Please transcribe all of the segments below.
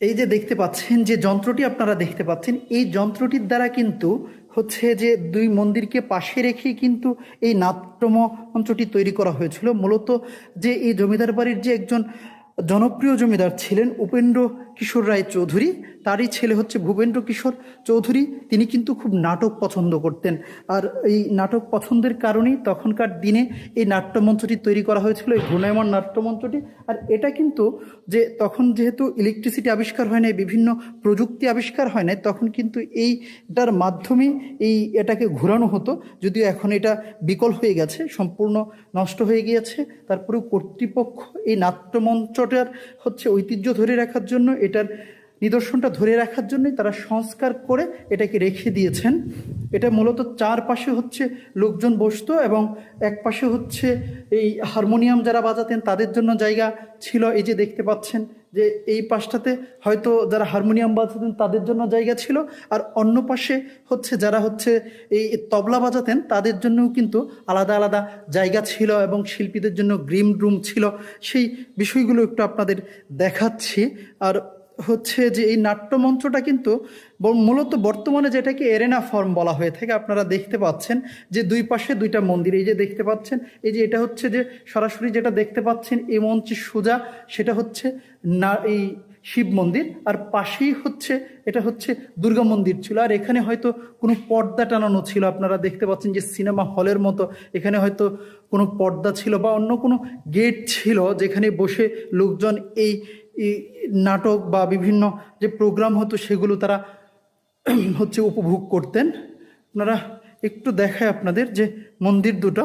এই যে দেখতে পাচ্ছেন যে যন্ত্রটি আপনারা দেখতে পাচ্ছেন, এই যন্ত্রটির দ্বারা কিন্তু হচ্ছে যে দুই মন্দিরকে পাশে রেখে কিন্তু এই নাট্যম মঞ্চটি তৈরি করা হয়েছিল। মূলত যে এই জমিদার বাড়ির যে একজন জনপ্রিয় জমিদার ছিলেন উপেন্দ্র কিশোর রায় চৌধুরী, তারই ছেলে হচ্ছে ভূপেন্দ্র কিশোর চৌধুরী, তিনি কিন্তু খুব নাটক পছন্দ করতেন। আর এই নাটক পছন্দের কারণেই তখনকার দিনে এই নাট্যমঞ্চটি তৈরি করা হয়েছিল, এই ঘূর্ণায়মান নাট্যমঞ্চটি। আর এটা কিন্তু যে তখন যেহেতু ইলেকট্রিসিটি আবিষ্কার হয় নাই, বিভিন্ন প্রযুক্তি আবিষ্কার হয় নাই, তখন কিন্তু এইটার মাধ্যমে এই এটাকে ঘোরানো হতো। যদিও এখন এটা বিকল হয়ে গেছে, সম্পূর্ণ নষ্ট হয়ে গিয়েছে। তারপরেও কর্তৃপক্ষ এই নাট্যমঞ্চটার হচ্ছে ঐতিহ্য ধরে রাখার জন্য এটার নিদর্শনটা ধরে রাখার জন্যই তারা সংস্কার করে এটাকে রেখে দিয়েছেন। এটা মূলত চারপাশে হচ্ছে লোকজন বসতো এবং এক পাশে হচ্ছে এই হারমোনিয়াম যারা বাজাতেন তাদের জন্য জায়গা ছিল। এই যে দেখতে পাচ্ছেন যে এই পাশটাতে হয়তো যারা হারমোনিয়াম বাজাতেন তাদের জন্য জায়গা ছিল। আর অন্য পাশে হচ্ছে যারা হচ্ছে এই তবলা বাজাতেন তাদের জন্যও কিন্তু আলাদা আলাদা জায়গা ছিল এবং শিল্পীদের জন্য গ্রিম রুম ছিল। সেই বিষয়গুলো একটু আপনাদের দেখাচ্ছি। আর হচ্ছে যে এই নাট্যমঞ্চটা কিন্তু মূলত বর্তমানে যেটাকে এরেনা ফর্ম বলা হয়ে থাকে, আপনারা দেখতে পাচ্ছেন যে দুই পাশে দুইটা মন্দির, এই যে দেখতে পাচ্ছেন, এই যে এটা হচ্ছে যে সরাসরি যেটা দেখতে পাচ্ছেন, এই মঞ্চে সোজা সেটা হচ্ছে না, এই শিব মন্দির, আর পাশেই হচ্ছে, এটা হচ্ছে দুর্গা মন্দির ছিল, আর এখানে হয়তো কোনো পর্দা টানানো ছিল, আপনারা দেখতে পাচ্ছেন যে সিনেমা হলের মতো, এখানে হয়তো কোনো পর্দা ছিল বা অন্য কোনো গেট ছিল, যেখানে বসে লোকজন এই এই নাটক বা বিভিন্ন যে প্রোগ্রাম হতো সেগুলো তারা হচ্ছে উপভোগ করতেন। আপনারা একটু দেখায় আপনাদের যে মন্দির দুটো।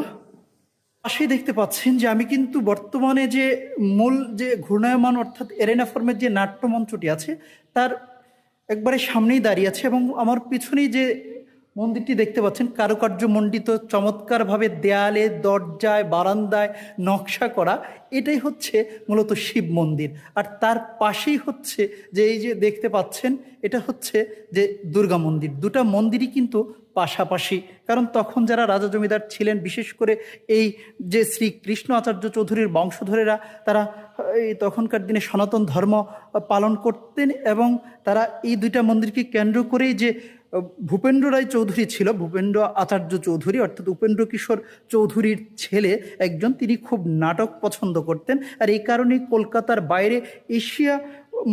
পাশেই দেখতে পাচ্ছেন যে আমি কিন্তু বর্তমানে যে মূল যে ঘূর্ণায়মান অর্থাৎ এরেনা ফর্মের যে নাট্যমঞ্চটি আছে, তার একবারে সামনেই দাঁড়িয়ে আছে এবং আমার পিছনেই যে মন্দিরটি দেখতে পাচ্ছেন। কারুকার্য মণ্ডিত চমৎকারভাবে দেয়ালে, দরজায়, বারান্দায় নকশা করা। এটাই হচ্ছে মূলত শিব মন্দির। আর তার পাশেই হচ্ছে যে এই যে দেখতে পাচ্ছেন, এটা হচ্ছে যে দুর্গা মন্দির। দুটা মন্দিরই কিন্তু পাশাপাশি। কারণ তখন যারা রাজা জমিদার ছিলেন, বিশেষ করে এই যে শ্রী কৃষ্ণ আচার্য চৌধুরীর বংশধরেরা, তারা এই তখনকার দিনে সনাতন ধর্ম পালন করতেন এবং তারা এই দুইটা মন্দিরকে কেন্দ্র করেই যে ভূপেন্দ্র রায় চৌধুরী ছিল, ভূপেন্দ্র আচার্য চৌধুরী, অর্থাৎ উপেন্দ্র কিশোর চৌধুরীর ছেলে একজন, তিনি খুব নাটক পছন্দ করতেন। আর এই কারণেই কলকাতার বাইরে এশিয়া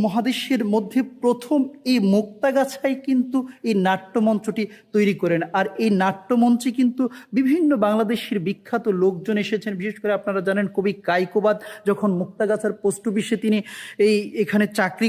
মহাদেশের মধ্যে প্রথম এই মুক্তাগাছায় কিন্তু এই নাট্যমঞ্চটি তৈরি করেন। আর এই নাট্যমঞ্চে কিন্তু বিভিন্ন বাংলাদেশের বিখ্যাত লোকজন এসেছেন। বিশেষ করে আপনারা জানেন কবি কাইকোবাদ, যখন মুক্তাগাছার পোস্ট অফিসে তিনি এই এখানে চাকরি